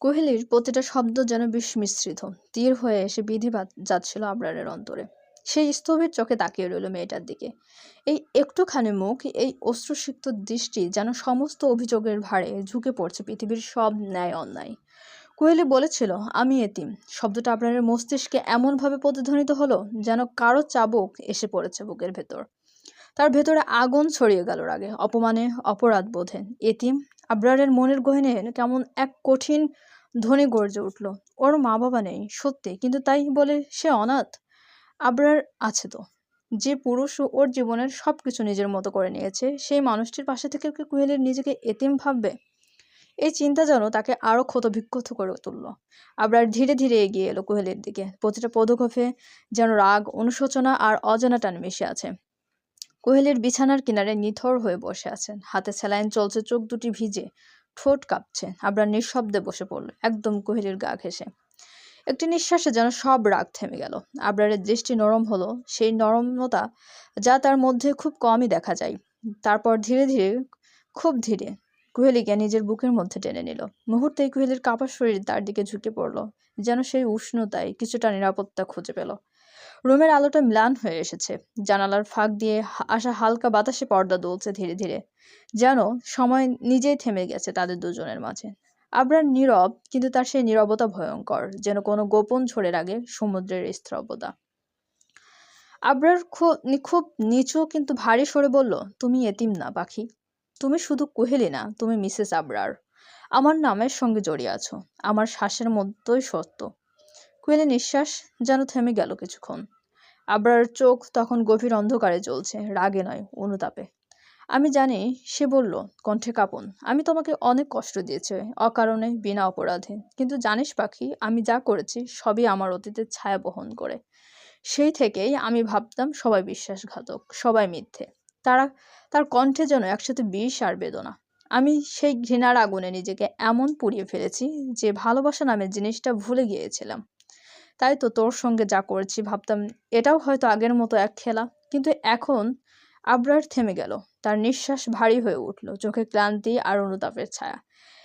কোহেলির প্রতিটা শব্দ যেন বিষ মিশ্রিত। তীর হয়ে এসে বিধি যাচ্ছিল আবরারের অন্তরে। সেই স্থবির চোখে তাকিয়ে রইল মেয়েটার দিকে। এই একটুখানি মুখ, এই অশ্রুসিক্ত দৃষ্টি যেন সমস্ত অভিযোগের ভারে ঝুঁকে পড়ছে পৃথিবীর সব ন্যায় অন্যায়। কোহেলি বলেছিল, আমি এতিম। শব্দটা আবরারের মস্তিষ্কে এমনভাবে প্রতিধ্বনিত হলো যেন কারও চাবুক এসে পড়েছে বুকের ভেতর। তার ভেতরে আগুন ছড়িয়ে গেল রাগে। অপমানে অপরাধ বোধে এতিম, আবরারের মনের গহনে কেমন এক কঠিন ধ্বনি গর্জে উঠল, ওর মা বাবা নেই, সত্যি, কিন্তু তাই বলে সে অনাথ? আবরার আছে তো। যে পুরুষ ওর জীবনের সব কিছু নিজের মতো করে নিয়েছে, সেই মানুষটির পাশে থেকে কি কুহেলির নিজেকে এতিম ভাববে? এই চিন্তা যেন তাকে আরও ক্ষতবিক্ষত করে তুলল। আবরার ধীরে ধীরে এগিয়ে এলো কুহেলির দিকে। প্রতিটা পদক্ষেপে যেন রাগ, অনুশোচনা আর অজানা টান মিশে আছে। কোহেলির বিছানার কিনারে নিথর হয়ে বসে আছেন। হাতে স্যালাইন চলছে, চোখ দুটি ভিজে। ঠোঁট কাঁপছে। আবরার নিঃশব্দে বসে পড়ল, একদম কোহেলির গা ঘেসে একটি নিঃশ্বাসে যেন সব রাগ থেমে গেল। আবরারের দৃষ্টি নরম হলো, সেই নরমতা যা তার মধ্যে খুব কমই দেখা যায়। তারপর ধীরে ধীরে, খুব ধীরে, কুহেলিকে নিজের বুকের মধ্যে টেনে নিল। মুহূর্তেই কুহেলির কাপা শরীর তার দিকে ঝুঁকে পড়ল, যেন সেই উষ্ণতায় কিছুটা নিরাপত্তা খুঁজে পেল। রুমের আলোটা ম্লান হয়ে এসেছে। জানালার ফাঁক দিয়ে আসা হালকা বাতাসে পর্দা দুলছে ধীরে ধীরে। যেন সময় নিজেই থেমে গেছে তাদের দুজনের মাঝে। আবরার নীরব, কিন্তু তার সেই নীরবতা ভয়ঙ্কর, যেন কোনো গোপন ঝড়ের আগে সমুদ্রের স্থিরবতা আবরার খুব খুব নিচু, কিন্তু ভারী সরে বলল, তুমি এতিম না, পাখি। তুমি শুধু কুহেলি না, তুমি মিসেস আবরার। আমার নামের সঙ্গে জড়িয়ে আছো। আমার শ্বাসের মধ্যেই সত্য। কুহেলি নিঃশ্বাস যেন থেমে গেল কিছুক্ষণ। আবরার চোখ তখন গভীর অন্ধকারে জ্বলছে, রাগে নয়, অনুতাপে। আমি জানি, সে বলল, কণ্ঠে কাঁপন। আমি তোমাকে অনেক কষ্ট দিয়েছে, অকারণে, বিনা অপরাধে। কিন্তু জানিস পাখি, আমি যা করেছি, সবই আমার অতীতের ছায়া বহন করে। সেই থেকেই আমি ভাবতাম, সবাই বিশ্বাসঘাতক, সবাই মিথ্যে। তারা, তার কণ্ঠে যেন একসাথে বিষ আর বেদনা। আমি সেই ঘৃণার আগুনে নিজেকে এমন পুড়িয়ে ফেলেছি, যে ভালোবাসা নামের জিনিসটা ভুলে গিয়েছিলাম। তাই তো তোর সঙ্গে যা করেছি ভাবতাম, এটাও হয়তো আগের মতো এক খেলা। কিন্তু এখন আবরার থেমে গেল। তার নিঃশ্বাস ভারী হয়ে উঠল, চোখে ক্লান্তি আর অনুতাপের ছায়া।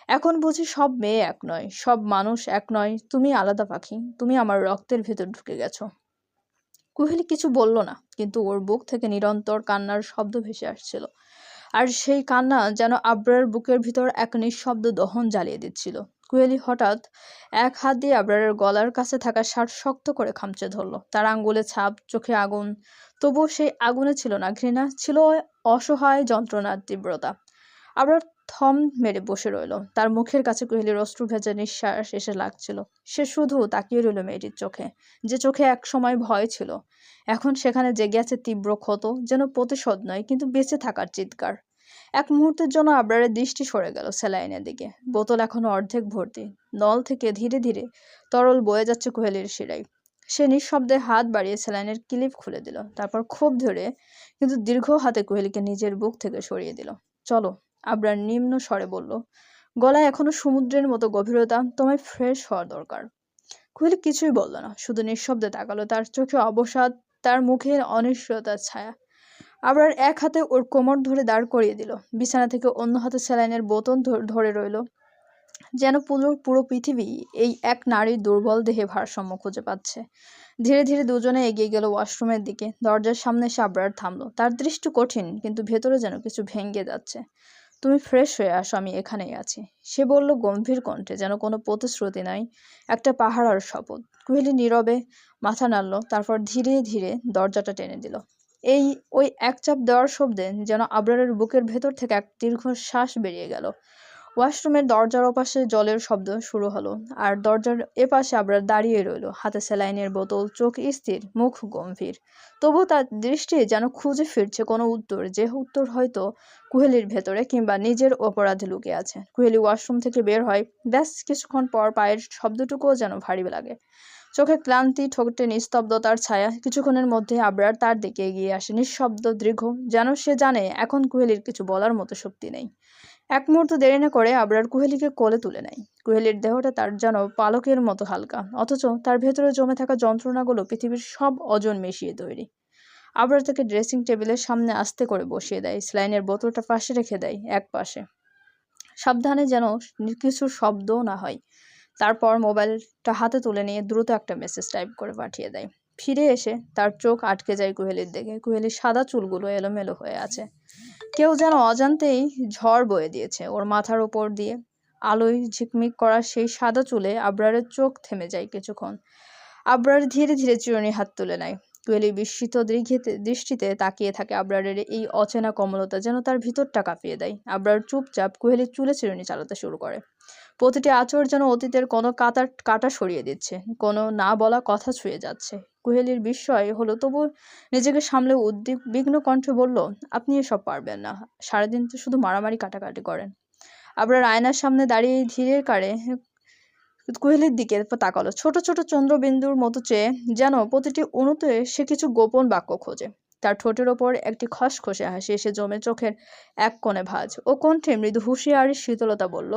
এখন বুঝি সব মেয়ে এক নয়, সব মানুষ এক নয়। তুমি আলাদা পাখি, তুমি আমার রক্তের ভেতর ঢুকে গেছো। কুহেলি কিছু বলল না, কিন্তু ওর বুক থেকে নিরন্তর কান্নার শব্দ ভেসে আসছিল। আর সেই কান্না যেন আবরার বুকের ভিতর এক নিঃশব্দ দহন জ্বালিয়ে দিচ্ছিল। কুহেলি হঠাৎ এক হাত দিয়ে আবরারের গলার কাছে থাকা শার্ট শক্ত করে খামচে ধরলো। তার আঙ্গুলে ছাপ, চোখে আগুন, তবুও সেই আগুনে ছিল না, ঘৃণা ছিল অসহায় যন্ত্রণার তীব্রতা। আবার থম মেরে বসে রইল। তার মুখের কাছে কোহেলির অশ্রু ভেজা নিঃশ্বাস এসে লাগছিল। সে শুধু তাকিয়ে রইল মেয়েটির চোখে, যে চোখে এক সময় ভয় ছিল। এখন সেখানে জেগে আছে তীব্র ক্ষত, যেন প্রতিশোধ নয়, কিন্তু বেঁচে থাকার চিৎকার। এক মুহূর্তের জন্য আবরারের দৃষ্টি সরে গেল স্যালাইনের দিকে। বোতল এখনও অর্ধেক ভর্তি। নল থেকে ধীরে ধীরে তরল বয়ে যাচ্ছে কোহেলির শিরায়। সে নিঃশব্দে হাত বাড়িয়ে স্যালাইনের ক্লিপ খুলে দিল, তারপর খুব ধরে কিন্তু দীর্ঘ হাতে কোহেলিকে নিজের বুক থেকে সরিয়ে দিল। চলো, আবরার নিম্ন স্বরে বলল, গলায় এখনও সমুদ্রের মতো গভীরতা, তোমায় ফ্রেশ হওয়া দরকার। কোহেলি কিছুই বলল না, শুধু নিঃশব্দে তাকালো, তার চোখে অবসাদ, তার মুখে অনিশ্চয়তার ছায়া। আবরার এক হাতে ওর কোমর ধরে দাঁড় করিয়ে দিল। বিছানা থেকে অন্য হাতে স্যালাইনের বোতল ধরে রইল। যেন পুরো পুরো পৃথিবী এই এক নারীর দুর্বল দেহে ভারসাম্য খুঁজে পাচ্ছে। ধীরে ধীরে দুজনে এগিয়ে গেল ওয়াশরুমের দিকে। দরজার সামনে এসে আবরার থামলো। তার দৃষ্টি কঠিন, কিন্তু ভেতরে যেন কিছু ভেঙে যাচ্ছে। তুমি ফ্রেশ হয়ে আসো, আমি এখানেই আছি। সে বলল গম্ভীর কণ্ঠে, যেন কোনো প্রতিশ্রুতি নাই। একটা পাহাড়ার শপথ। কুহেলি নীরবে মাথা নাড়ল, তারপর ধীরে ধীরে দরজাটা টেনে দিল। এই ওই এক চাপ দেওয়ার শব্দে যেন আবরারের বুকের ভেতর থেকে এক দীর্ঘ শ্বাস বেরিয়ে গেল। ওয়াশরুমের দরজার ওপাশে জলের শব্দ শুরু হলো আর দরজার এপাশে আবরার দাঁড়িয়ে রইল, হাতে স্যালাইনের বোতল, চোখ স্থির, মুখ গম্ভীর। তবু তার দৃষ্টি যেন খুঁজে ফিরছে কোনো উত্তর, যে উত্তর হয়তো কুহেলির ভেতরে কিংবা নিজের অপরাধে লুকে আছে। কুহেলি ওয়াশরুম থেকে বের হয়, ব্যাস, কিছুক্ষণ পর পায়ের শব্দটুকুও যেন ভারী লাগে। চোখে ক্লান্তি, ঠোঁটে নিস্তব্ধতার ছায়া, কিছুক্ষণের মধ্যে আবরার তার দিকে এগিয়ে আসে। নিঃশব্দ দীর্ঘ যেন সে জানে এখন কুহেলির কিছু বলার মতো শক্তি নেই। এক মুহূর্ত দেরি না করে আবরার কুহেলিকে কোলে তুলে নেয়। কুহেলির দেহটা তার যেন পালকের মতো হালকা, অথচ তার ভেতরে জমে থাকা যন্ত্রণাগুলো পৃথিবীর সব ওজন মিশিয়ে তৈরি। আবরার তাকে ড্রেসিং টেবিলের সামনে আস্তে করে বসিয়ে দেয়। স্লাইনের বোতলটা পাশে রেখে দেয় এক পাশে সাবধানে যেন কিছু শব্দও না হয়। তারপর মোবাইলটা হাতে তুলে নিয়ে দ্রুত একটা মেসেজ টাইপ করে পাঠিয়ে দেয়। ফিরে এসে তার চোখ আটকে যায় কুহেলির দিকে। কুহেলির সাদা চুলগুলো এলোমেলো হয়ে আছে। কেউ যেন অজান্তেই ঝড় বয়ে দিয়েছে ওর মাথার ওপর দিয়ে। আলোয় ঝিকমিক করা সেই সাদা চুলে আবরারের চোখ থেমে যায় কিছুক্ষণ। আবরার ধীরে ধীরে চিরুনি হাত তুলে নেয়। কুয়েলি বিস্মিত দৃষ্টিতে তাকিয়ে থাকে আবরারের এই অচেনা কমলতা যেন তার ভিতরটা কাঁপিয়ে দেয়। আবরার চুপচাপ কুহেলির চুলে চিরুনি চালাতে শুরু করে। প্রতিটি আচর যেন অতীতের কোনো কাটা কাটা সরিয়ে দিচ্ছে, কোনো না বলা কথা ছুঁয়ে যাচ্ছে। কুহেলির বিস্ময় হলো, তবু নিজেকে সামলে উদ্বিগ্ন কণ্ঠে বলল, আপনি এসব পারবেন না। সারাদিন তো শুধু মারামারি কাটাকাটি করেন। আবরার আয়নার সামনে দাঁড়িয়ে ধীরে কারে কুহেলির দিকে তাকালো। ছোট ছোট চন্দ্রবিন্দুর মতো চেয়ে যেন প্রতিটি অনুতে সে কিছু গোপন বাক্য খোঁজে। তার ঠোঁটের ওপর একটি খসখসে হাসি এসে জমে চোখের এক কোণে ভাজ। ও কণ্ঠে মৃদু হুঁশিয়ারি শীতলতা বলল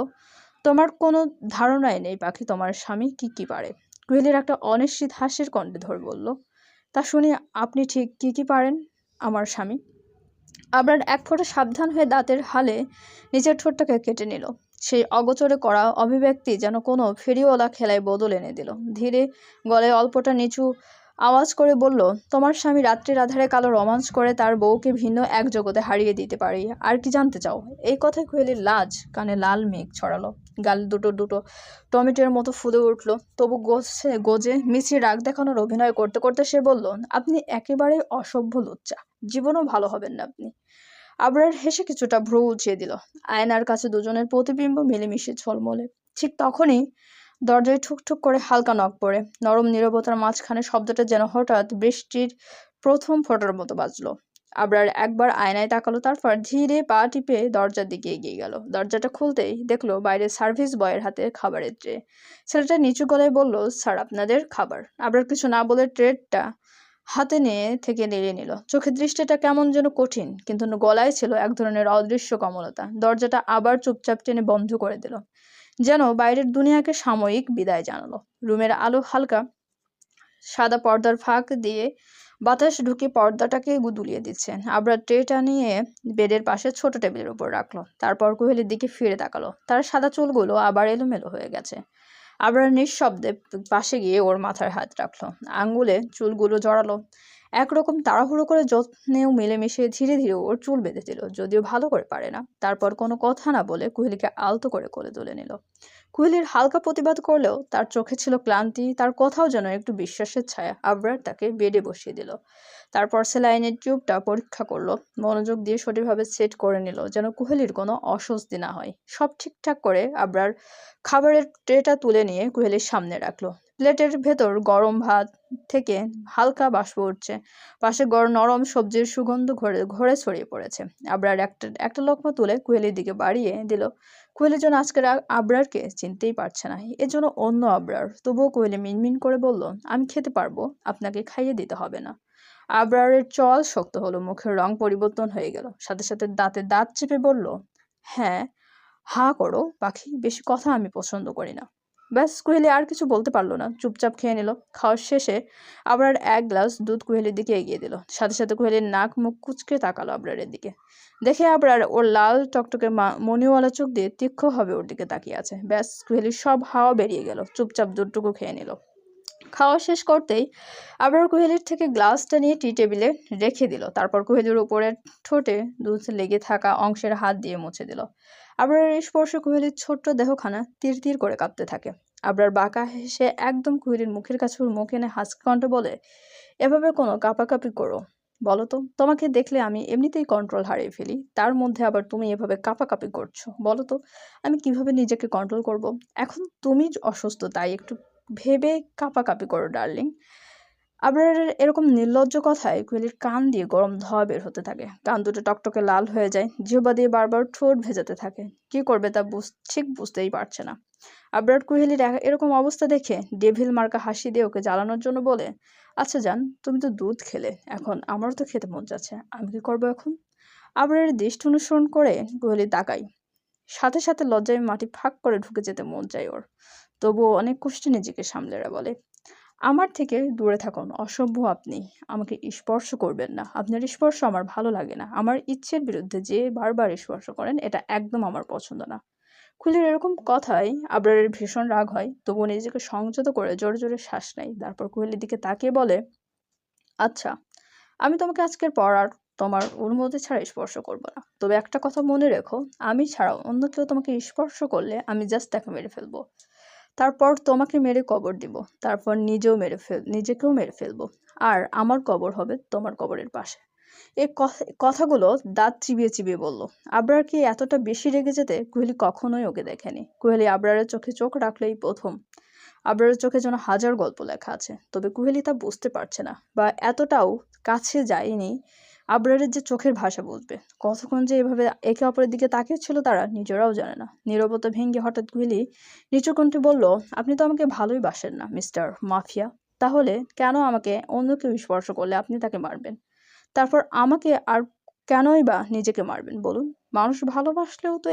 তোমার কোনো ধারণাই নেই পাখি তোমার স্বামী কি কি পারে। কুহেলির একটা অনিশ্চিত হাসির কণ্ঠে ধর বলল, তা শুনে, আপনি ঠিক কি কি পারেন আমার স্বামী? আবার এক ফোঁটা সাবধান হয়ে দাঁতের হালে নিজের ঠোঁটটাকে কেটে নিল। সেই অগোচরে করা অভিব্যক্তি যেন কোনো ফেরিওয়ালা খেলায় বদল এনে দিল। ধীরে গলায় অল্পটা নিচু আওয়াজ করে বলল, তোমার স্বামী রাত্রির আধারে কালো রোমাঞ্চ করে তার বউকে ভিন্ন এক জগতে হারিয়ে দিতে পারি, আর কি জানতে চাও? এই কথায় কোয়েলির লাজ কানে লাল মেঘ ছড়ালো। গাল দুটো দুটো। টমেটোর মতো ফুলে উঠল। তবু গোছে, গোজে মিছি রাগ দেখানোর অভিনয় করতে করতে সে বলল, আপনি একেবারে অসভ্য লুচ্চা। জীবনও ভালো হবেন না আপনি। আবরার হেসে কিছুটা ভ্রু উঠিয়ে দিল। আয়নার কাছে দুজনের প্রতিবিম্ব মিলেমিশে ঝলমলে। ঠিক তখনই দরজায় ঠুকঠুক করে হালকা নখ পড়ে। নরম নীরবতার মাঝখানে শব্দটা যেন হঠাৎ বৃষ্টির প্রথম ফোটার মতো বাজলো। আবরার একবার আয়নায় তাকালো, তারপর ধীরে পা টিপে দরজার দিকে এগিয়ে গেল। দরজাটা খুলতেই দেখল বাইরে সার্ভিস বয়ের হাতে খাবারের ট্রে। ছেলেটা নিচু গলায় বলল, স্যার, আপনাদের খাবার। আবরার কিছু না বলে ট্রেটা হাতে নিয়ে থেকে নেড়ে নিল। চোখের দৃষ্টিটা কেমন যেন কঠিন, কিন্তু গলায় ছিল এক ধরনের অদৃশ্য কমলতা। দরজাটা আবার চুপচাপ টেনে বন্ধ করে দিল, যেন বাইরের দুনিয়াকে সাময়িক বিদায় জানালো। রুমের আলো হালকা সাদা পর্দার ফাঁক দিয়ে বাতাস ঢুকে পর্দাটাকে দুলিয়ে দিচ্ছেন আবরা ট্রেটা নিয়ে বেডের পাশে ছোট টেবিলের উপর রাখল। তারপর কোহেলির দিকে ফিরে তাকালো। তার সাদা চুলগুলো আবার এলোমেলো হয়ে গেছে। আবার নিঃশব্দে পাশে গিয়ে ওর মাথায় হাত রাখল। আঙ্গুলে চুলগুলো জড়ালো। একরকম তাড়াহুড়ো করে যত্নেও মিলেমিশে ধীরে ধীরে ওর চুল বেঁধে দিল, যদিও ভালো করে পারে না। তারপর কোনো কথা না বলে কুহেলিকে আলতো করে কোলে তুলে নিল। কুহেলির হালকা প্রতিবাদ করলেও তার চোখে ছিল ক্লান্তি, তার কথাও যেন একটু বিশ্বাসের ছায়া। আবরার তাকে বেডে বসিয়ে দিল। তারপর সেলাইনের টিউবটা পরীক্ষা করল। মনোযোগ দিয়ে সঠিকভাবে সেট করে নিল যেন কুহেলির কোনো অস্বস্তি না হয়। সব ঠিকঠাক করে আবরার খাবারের ট্রেটা তুলে নিয়ে কুহেলির সামনে রাখল। প্লেটের ভেতর গরম ভাত থেকে হালকা বাষ্প উঠছে। পাশে গরম নরম সবজির সুগন্ধ ঘরে ঘরে ছড়িয়ে পড়েছে। আবরার একটা একটা লক্ষ্ম তুলে কুহেলির দিকে বাড়িয়ে দিল। কোয়েলের জন্য আজকের আবরারকে চিনতেই পারছে না। এর জন্য অন্য আবরার। তবুও কোয়েলে মিনমিন করে বলল, আমি খেতে পারব, আপনাকে খাইয়ে দিতে হবে না। আবরারের চল শক্ত হলো, মুখের রং পরিবর্তন হয়ে গেল। সাথে সাথে দাঁতে দাঁত চেপে বলল হ্যাঁ হা করো, পাখি, বেশি কথা আমি পছন্দ করি না। ব্যাস, কোহেলি আর কিছু বলতে পারল না। চুপচাপ খেয়ে নিল। খাওয়ার শেষে আবরার এক গ্লাস দুধ কুহেলির দিকে এগিয়ে দিল। সাথে সাথে কোহেলির নাক মুখ কুচকে তাকালো আবরারের দিকে। দেখে আবরার ওর লাল টকটকে মনিওয়ালা চোখ দিয়ে তীক্ষ্ণভাবে ওর দিকে তাকিয়ে আছে। ব্যাস, কোহেলির সব হাওয়া বেরিয়ে গেল। চুপচাপ দুধটুকু খেয়ে নিল। খাওয়া শেষ করতেই আবার কোহেলির থেকে গ্লাসটা নিয়ে টি টেবিলে রেখে দিল। তারপর কোহেলির উপরের ঠোঁটে দুধ লেগে থাকা অংশের হাত দিয়ে মুছে দিল। আবরার স্পর্শ কোহেলির ছোট্ট দেহখানা তীর তীর করে কাঁপতে থাকে। আবরার বাঁকা হেসে একদম কোহেলির মুখের কাছে ওর মুখ এনে হাসি কণ্ঠ বলে, এভাবে কোনো কাঁপাকাঁপি করো। বলো তো, তোমাকে দেখলে আমি এমনিতেই কন্ট্রোল হারিয়ে ফেলি। তার মধ্যে আবার তুমি এভাবে কাঁপাকাঁপি করছ। বলো তো, আমি কীভাবে নিজেকে কন্ট্রোল করব? এখন তুমি অসুস্থ, তাই একটু ভেবে কাঁপাকাঁপি করো ডার্লিং আবার এরকম নির্লজ্জ কথায় কোয়েলির কান দিয়ে গরম ধোয়া বের হতে থাকে। কান দুটো টকটকে লাল হয়ে যায়, জিহবা দিয়ে বারবার ঠোঁট ভেজাতে থাকে। কি করবে তা ঠিক বুঝতেই পারছে না। আবরার কোহেলির এরকম অবস্থা দেখে ডেভিল মার্কা হাসি দিয়ে ওকে জ্বালানোর জন্য বলে আচ্ছা যান তুমি তো দুধ খেলে, এখন আমারও তো খেতে মন যাচ্ছে, আমি কি করব এখন? আবরারের দৃষ্টি অনুসরণ করে কোহেলি তাকাই সাথে সাথে লজ্জায় মাটি ফাঁক করে ঢুকে যেতে মন যায় ওর। তবুও অনেক কষ্টে নিজেকে সামলেরা বলে। আমার থেকে দূরে থাকুন অসভ্য আপনি আমাকে স্পর্শ করবেন না। আপনার স্পর্শ আমার ভালো লাগে না। আমার ইচ্ছের বিরুদ্ধে যে বারবার স্পর্শ করেন, এটা একদম আমার পছন্দ না। কুহেলির এরকম কথায় আবরারের ভীষণ রাগ হয়, তবুও নিজেকে সংযত করে জোরে জোরে শ্বাস নেয়। তারপর কুহেলির দিকে তাকিয়ে বলে আচ্ছা আমি তোমাকে আজকের পর আর তোমার অনুমতি ছাড়া স্পর্শ করব না। তবে একটা কথা মনে রেখো, আমি ছাড়াও অন্য কেউ তোমাকে স্পর্শ করলে আমি জাস্ট তাকে মেরে ফেলব। তারপর তোমাকে মেরে কবর দিব। তারপর নিজেও মেরে ফেল, নিজেকেও মেরে ফেলব। আর আমার কবর হবে তোমার কবরের পাশে। কথা- কথাগুলো দাঁত চিবিয়ে চিবিয়ে বলল। আবরার কি এতটা বেশি রেগে যেতে? কোহলি কখনোই ওকে দেখেনি। কোহলি আবরারের চোখে চোখ রাখলেই প্রথম। আবরারের চোখে যেন হাজার গল্প লেখা আছে। তবে কোহলি তা বুঝতে পারছে না বা এতটাও কাছে যায়নি আবরারের যে চোখের ভাষা বুঝবে। কতক্ষণ যে এভাবে একে অপরের দিকে তাকিয়েছিল তারা নিজেরাও জানে না। নীরবতা ভেঙে হঠাৎ কোহলি নিচু কণ্ঠে বলল, আপনি তো আমাকে ভালোই বাসেন না, মিস্টার মাফিয়া। তাহলে কেন আমাকে অন্য কেউ স্পর্শ করলে? আপনি তাকে মারবেন। তারপর আমাকে আর কেনই বা নিজেকে মারবেন, বলুন? মানুষ ভালোবাসলেও তো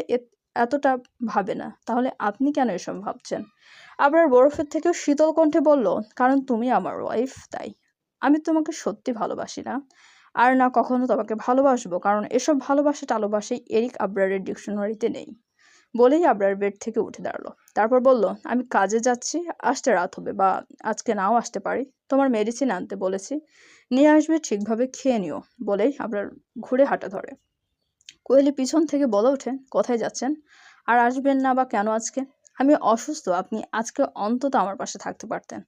এতটা ভাবে না। তাহলে আপনি কেন এসব ভাবছেন? আবার বরফের থেকেও শীতল কণ্ঠে বলল, কারণ তুমি আমার ওয়াইফ তাই। আমি তোমাকে সত্যি ভালোবাসি না। আর না কখনো তোমাকে ভালোবাসবো, কারণ এসব ভালোবাসা টালোবাসি এরিক আবরারের ডিকশনারিতে নেই। বলেই আবরার বেড থেকে উঠে দাঁড়াল। তারপর বলল, আমি কাজে যাচ্ছি, আসতে রাত হবে বা আজকে নাও আসতে পারি। তোমার মেডিসিন আনতে বলেছি, নিয়ে আসবে, ঠিকভাবে খেয়ে নিও। বলেই আবরার ঘুরে হাঁটা ধরে। কোয়েলি পিছন থেকে বলে ওঠে, কোথায় যাচ্ছেন? আর আসবেন না বা কেন আজকে? আমি অসুস্থ, আপনি আজকে অন্তত আমার পাশে থাকতে পারতেন।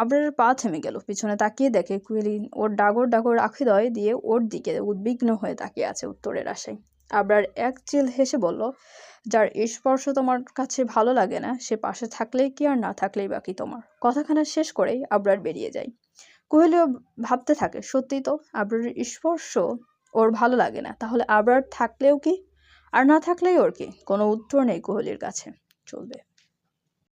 আবরারের পা থেমে গেল। পিছনে তাকিয়ে দেখে কুয়েলি ওর ডাগর ডাগর হৃদয় দিয়ে ওর দিকে উদ্বিগ্ন হয়ে তাকিয়ে আছে উত্তরের আশায়। আবরার এক চিল হেসে বলল, যার স্পর্শ তোমার কাছে ভালো লাগে না, সে পাশে থাকলেই কি আর না থাকলেই বাকি তোমার? কথাখানা শেষ করেই আবরার বেরিয়ে যায়। কোহলিও ভাবতে থাকে, সত্যিই তো, আবরারের স্পর্শ ওর ভালো লাগে না, তাহলে আবরার থাকলেও কি, আর না থাকলেই ওর কি? কোনো উত্তর নেই কোহলির কাছে। চলবে।